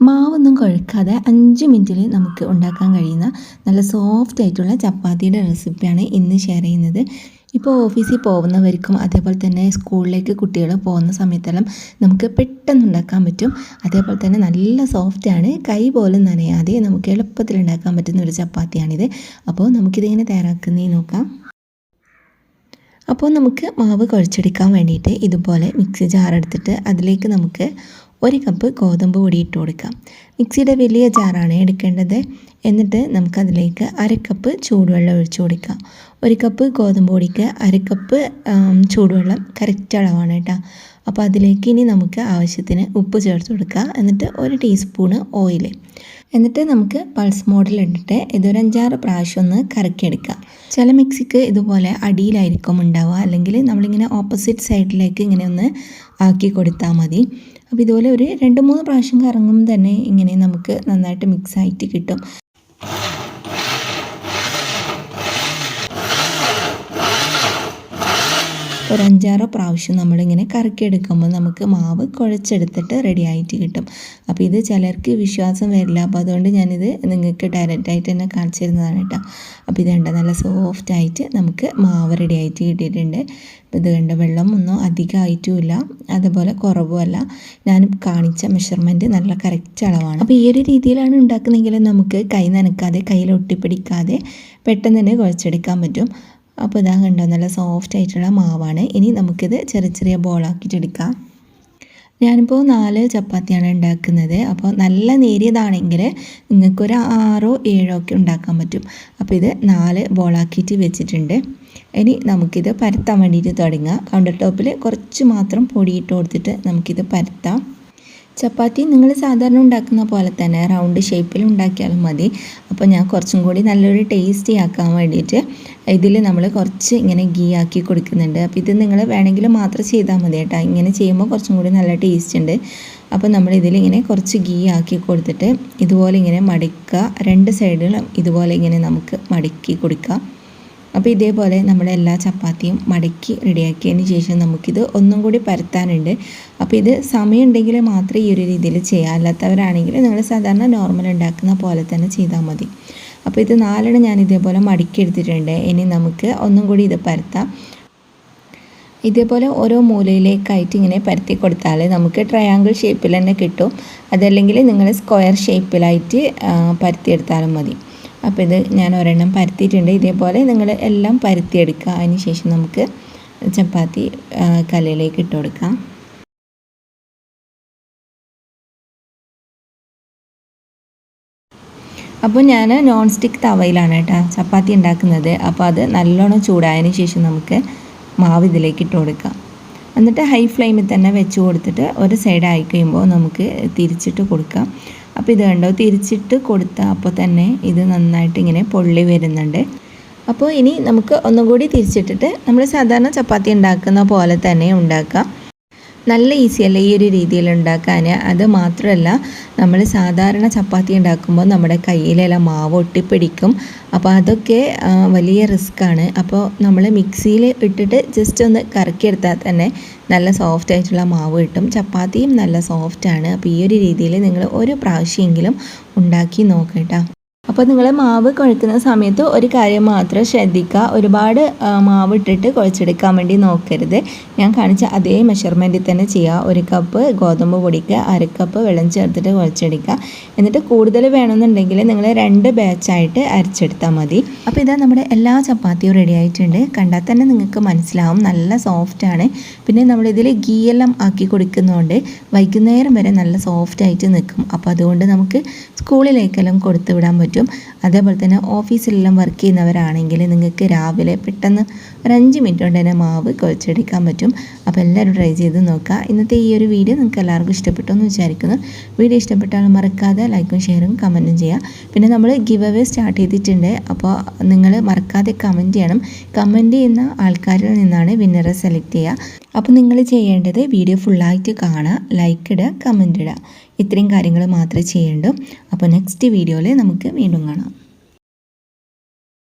മാവൊന്നും കുഴക്കാതെ അഞ്ച് മിനിറ്റിൽ നമുക്ക് ഉണ്ടാക്കാൻ കഴിയുന്ന നല്ല സോഫ്റ്റ് ആയിട്ടുള്ള ചപ്പാത്തിയുടെ റെസിപ്പിയാണ് ഇന്ന് ഷെയർ ചെയ്യുന്നത്. ഇപ്പോൾ ഓഫീസിൽ പോകുന്നവർക്കും അതേപോലെ തന്നെ സ്കൂളിലേക്ക് കുട്ടികൾ പോകുന്ന സമയത്തെല്ലാം നമുക്ക് പെട്ടെന്ന് ഉണ്ടാക്കാൻ പറ്റും. അതേപോലെ തന്നെ നല്ല സോഫ്റ്റാണ് കൈ പോലും നനയാതെ നമുക്ക് എളുപ്പത്തിൽ ഉണ്ടാക്കാൻ പറ്റുന്ന ഒരു ചപ്പാത്തിയാണിത്. അപ്പോൾ നമുക്കിതിങ്ങനെ തയ്യാറാക്കുന്നേ നോക്കാം. അപ്പോൾ നമുക്ക് മാവ് കുഴച്ചെടുക്കാൻ വേണ്ടിയിട്ട് ഇതുപോലെ മിക്സി ജാർ എടുത്തിട്ട് അതിലേക്ക് നമുക്ക് ഒരു കപ്പ് ഗോതമ്പ് പൊടി ഇട്ട് കൊടുക്കാം. മിക്സിയുടെ വലിയ ജാറാണ് എടുക്കേണ്ടത്. എന്നിട്ട് നമുക്കതിലേക്ക് അര കപ്പ് ചൂടുവെള്ളം ഒഴിച്ചു കൊടുക്കാം. ഒരു കപ്പ് ഗോതമ്പ് പൊടിക്ക് അര കപ്പ് ചൂടുവെള്ളം കറക്റ്റ് അളവാണ് കേട്ടോ. അപ്പോൾ അതിലേക്ക് ഇനി നമുക്ക് ആവശ്യത്തിന് ഉപ്പ് ചേർത്ത് കൊടുക്കുക. എന്നിട്ട് ഒരു ടീസ്പൂണ് ഓയിൽ എന്നിട്ട് നമുക്ക് പൾസ് മോഡിൽ ഇട്ടിട്ട് ഇതൊരു അഞ്ചാറ് പ്രാവശ്യം ഒന്ന് കറക്കിയെടുക്കുക. ചില മിക്സിക്ക് ഇതുപോലെ അടിയിലായിരിക്കും ഉണ്ടാവുക. അല്ലെങ്കിൽ നമ്മളിങ്ങനെ ഓപ്പോസിറ്റ് സൈഡിലേക്ക് ഇങ്ങനെ ഒന്ന് ആക്കി കൊടുത്താൽ മതി. അപ്പോൾ ഇതുപോലെ ഒരു രണ്ട് മൂന്ന് പ്രാവശ്യം കറങ്ങുമ്പോൾ തന്നെ ഇങ്ങനെ നമുക്ക് നന്നായിട്ട് മിക്സ് ആയിട്ട് കിട്ടും. ഒരു അഞ്ചാറോ പ്രാവശ്യം നമ്മളിങ്ങനെ കറക്കിയെടുക്കുമ്പോൾ നമുക്ക് മാവ് കുഴച്ചെടുത്തിട്ട് റെഡി ആയിട്ട് കിട്ടും. അപ്പോൾ ഇത് ചിലർക്ക് വിശ്വാസം വരില്ല. അപ്പോൾ അതുകൊണ്ട് ഞാനിത് നിങ്ങൾക്ക് ഡയറക്റ്റായിട്ട് തന്നെ കാണിച്ചു തരുന്നതാണ് കേട്ടോ. അപ്പോൾ ഇത് കണ്ട? നല്ല സോഫ്റ്റ് ആയിട്ട് നമുക്ക് മാവ് റെഡി ആയിട്ട് കിട്ടിയിട്ടുണ്ട് ഇത് കണ്ട? വെള്ളം ഒന്നും അധികമായിട്ടുമില്ല. അതുപോലെ കുറവുമല്ല. ഞാൻ കാണിച്ച മെഷർമെന്റ് നല്ല കറക്റ്റ് അളവാണ്. അപ്പോൾ ഈ ഒരു രീതിയിലാണ് ഉണ്ടാക്കുന്നതെങ്കിൽ നമുക്ക് കൈ നനക്കാതെ കയ്യിൽ ഒട്ടിപ്പിടിക്കാതെ പെട്ടെന്ന് തന്നെ കുഴച്ചെടുക്കാൻ പറ്റും. അപ്പോൾ ഇതാ കണ്ടോ നല്ല സോഫ്റ്റ് ആയിട്ടുള്ള മാവാണ്. ഇനി നമുക്കിത് ചെറിയ ചെറിയ ബോളാക്കിയിട്ടെടുക്കാം ഞാനിപ്പോൾ നാല് ചപ്പാത്തിയാണ് ഉണ്ടാക്കുന്നത്. അപ്പോൾ നല്ല നേരിയതാണെങ്കിൽ നിങ്ങൾക്കൊരു ആറോ ഏഴോ ഒക്കെ ഉണ്ടാക്കാൻ പറ്റും. അപ്പോൾ ഇത് നാല് ബോളാക്കിയിട്ട് വെച്ചിട്ടുണ്ട്. ഇനി നമുക്കിത് പരത്താൻ വേണ്ടിയിട്ട് തുടങ്ങാം. കൗണ്ടർ ടോപ്പിൽ കുറച്ച് മാത്രം പൊടിയിട്ട് കൊടുത്തിട്ട് നമുക്കിത് പരത്താം. ചപ്പാത്തി നിങ്ങൾ സാധാരണ ഉണ്ടാക്കുന്ന പോലെ തന്നെ റൗണ്ട് ഷേപ്പിൽ ഉണ്ടാക്കിയാലും മതി. അപ്പോൾ ഞാൻ കുറച്ചും കൂടി നല്ലൊരു ടേസ്റ്റി ആക്കാൻ വേണ്ടിയിട്ട് ഇതിൽ നമ്മൾ കുറച്ച് ഇങ്ങനെ ഗീ ആക്കി കൊടുക്കുന്നുണ്ട്. അപ്പോൾ ഇത് നിങ്ങൾ വേണമെങ്കിൽ മാത്രം ചെയ്താൽ മതി കേട്ടോ. ഇങ്ങനെ ചെയ്യുമ്പോൾ കുറച്ചും കൂടി നല്ല ടേസ്റ്റ് ഉണ്ട്. അപ്പോൾ നമ്മൾ ഇതിലിങ്ങനെ കുറച്ച് ഗീ ആക്കി കൊടുത്തിട്ട് ഇതുപോലെ ഇങ്ങനെ മടിക്കുക. രണ്ട് സൈഡിലും ഇതുപോലെ ഇങ്ങനെ നമുക്ക് മടക്കി കൊടുക്കാം. അപ്പോൾ ഇതേപോലെ നമ്മുടെ എല്ലാ ചപ്പാത്തിയും മടക്കി റെഡിയാക്കിയതിന് ശേഷം നമുക്കിത് ഒന്നും കൂടി പരത്താനുണ്ട്. അപ്പോൾ ഇത് സമയം ഉണ്ടെങ്കിൽ മാത്രമേ ഈ ഒരു രീതിയിൽ ചെയ്യാം അല്ലാത്തവരാണെങ്കിൽ നിങ്ങൾ സാധാരണ നോർമൽ ഉണ്ടാക്കുന്ന പോലെ തന്നെ ചെയ്താൽ മതി. അപ്പോൾ ഇത് നാലെണ്ണം ഞാൻ ഇതേപോലെ മടക്കി എടുത്തിട്ടുണ്ട്. ഇനി നമുക്ക് ഒന്നും കൂടി ഇത് പരത്താം. ഇതേപോലെ ഓരോ മൂലയിലേക്കായിട്ട് ഇങ്ങനെ പരത്തി കൊടുത്താൽ നമുക്ക് ട്രയാങ്കിൾ ഷേപ്പിൽ തന്നെ കിട്ടും. അതല്ലെങ്കിൽ നിങ്ങൾ സ്ക്വയർ ഷേപ്പിലായിട്ട് പരത്തിയെടുത്താലും മതി. അപ്പോൾ ഇത് ഞാൻ ഒരെണ്ണം പരത്തിയിട്ടുണ്ട്. ഇതേപോലെ നിങ്ങൾ എല്ലാം പരത്തിയെടുക്കുക. അതിന് ശേഷം നമുക്ക് ചപ്പാത്തി കല്ലിലേക്ക് ഇട്ട് കൊടുക്കാം. അപ്പോൾ ഞാൻ നോൺ സ്റ്റിക്ക് തവയിലാണ് കേട്ടോ ചപ്പാത്തി ഉണ്ടാക്കുന്നത്. അപ്പോൾ അത് നല്ലോണം ചൂടായതിന് ശേഷം നമുക്ക് മാവ് ഇതിലേക്ക് ഇട്ട് കൊടുക്കാം. എന്നിട്ട് ഹൈ ഫ്ലെയിമിൽ തന്നെ വെച്ച് കൊടുത്തിട്ട് ഒരു സൈഡ് ആയി കഴിയുമ്പോൾ നമുക്ക് തിരിച്ചിട്ട് കൊടുക്കാം. അപ്പോൾ ഇത് കണ്ടോ? തിരിച്ചിട്ട് കൊടുത്താൽ അപ്പോൾ തന്നെ ഇത് നന്നായിട്ട് ഇങ്ങനെ പൊള്ളി വരുന്നുണ്ട്. അപ്പോൾ ഇനി നമുക്ക് ഒന്നും കൂടി തിരിച്ചിട്ടിട്ട് നമ്മൾ സാധാരണ ചപ്പാത്തി ഉണ്ടാക്കുന്ന പോലെ തന്നെ ഉണ്ടാക്കാം. നല്ല ഈസി അല്ല ഈ ഒരു രീതിയിൽ ഉണ്ടാക്കാൻ അത് മാത്രമല്ല നമ്മൾ സാധാരണ ചപ്പാത്തി ഉണ്ടാക്കുമ്പോൾ നമ്മുടെ കയ്യിലെല്ലാം മാവ് ഒട്ടിപ്പിടിക്കും. അപ്പോൾ അതൊക്കെ വലിയ റിസ്ക്കാണ്. അപ്പോൾ നമ്മൾ മിക്സിയിൽ ഇട്ടിട്ട് ജസ്റ്റ് ഒന്ന് കറക്കിയെടുത്താൽ തന്നെ നല്ല സോഫ്റ്റ് ആയിട്ടുള്ള മാവ് കിട്ടും. ചപ്പാത്തിയും നല്ല സോഫ്റ്റാണ് അപ്പോൾ ഈ ഒരു രീതിയിൽ നിങ്ങൾ ഒരു പ്രാവശ്യമെങ്കിലും ഉണ്ടാക്കി നോക്കട്ടോ അപ്പോൾ നിങ്ങൾ മാവ് കുഴക്കുന്ന സമയത്ത് ഒരു കാര്യം മാത്രം ശ്രദ്ധിക്കുക. ഒരുപാട് മാവ് ഇട്ടിട്ട് കുഴച്ചെടുക്കാൻ വേണ്ടി നോക്കരുത്. ഞാൻ കാണിച്ച അതേ മെഷർമെന്റിൽ തന്നെ ചെയ്യുക ഒരു കപ്പ് ഗോതമ്പ് പൊടിക്ക് അര കപ്പ് വെള്ളം ചേർത്തിട്ട് കുഴച്ചെടുക്കുക. എന്നിട്ട് കൂടുതൽ വേണമെന്നുണ്ടെങ്കിൽ നിങ്ങൾ രണ്ട് ബാച്ചായിട്ട് അരച്ചെടുത്താൽ മതി. അപ്പോൾ ഇതാ നമ്മുടെ എല്ലാ ചപ്പാത്തിയും റെഡി ആയിട്ടുണ്ട്. കണ്ടാൽ തന്നെ നിങ്ങൾക്ക് മനസ്സിലാവും. നല്ല സോഫ്റ്റാണ് പിന്നെ നമ്മളിതിൽ ഗീയെല്ലാം ആക്കി കൊടുക്കുന്നതുകൊണ്ട് വൈകുന്നേരം വരെ നല്ല സോഫ്റ്റ് ആയിട്ട് നിൽക്കും. അപ്പോൾ അതുകൊണ്ട് നമുക്ക് സ്കൂളിലേക്കെല്ലാം കൊടുത്തു വിടാൻ പറ്റും. പറ്റും അതേപോലെ തന്നെ ഓഫീസിലെല്ലാം വർക്ക് ചെയ്യുന്നവരാണെങ്കിൽ നിങ്ങൾക്ക് രാവിലെ പെട്ടെന്ന് ഒരു അഞ്ച് മിനിറ്റ് കൊണ്ട് തന്നെ മാവ് കുഴച്ചെടുക്കാൻ പറ്റും. അപ്പോൾ എല്ലാവരും ട്രൈ ചെയ്ത് നോക്കുക ഇന്നത്തെ ഈ ഒരു വീഡിയോ നിങ്ങൾക്ക് എല്ലാവർക്കും ഇഷ്ടപ്പെട്ടു എന്ന് വിചാരിക്കുന്നു. വീഡിയോ ഇഷ്ടപ്പെട്ടാൽ മറക്കാതെ ലൈക്കും ഷെയറും കമന്റും ചെയ്യുക പിന്നെ നമ്മൾ ഗിവ് അവേ സ്റ്റാർട്ട് ചെയ്തിട്ടുണ്ട്. അപ്പോൾ നിങ്ങൾ മറക്കാതെ കമന്റ് ചെയ്യണം. കമന്റ് ചെയ്യുന്ന ആൾക്കാരിൽ നിന്നാണ് വിന്നറെ സെലക്ട് ചെയ്യുക അപ്പോൾ നിങ്ങൾ ചെയ്യേണ്ടത് വീഡിയോ ഫുള്ളായിട്ട് കാണുക ലൈക്ക് ഇടുക കമന്റ് ഇടുക ഇത്രയും കാര്യങ്ങൾ മാത്രമേ ചെയ്യേണ്ടൂ. അപ്പോൾ നെക്സ്റ്റ് വീഡിയോയിൽ നമുക്ക് വീണ്ടും കാണാം.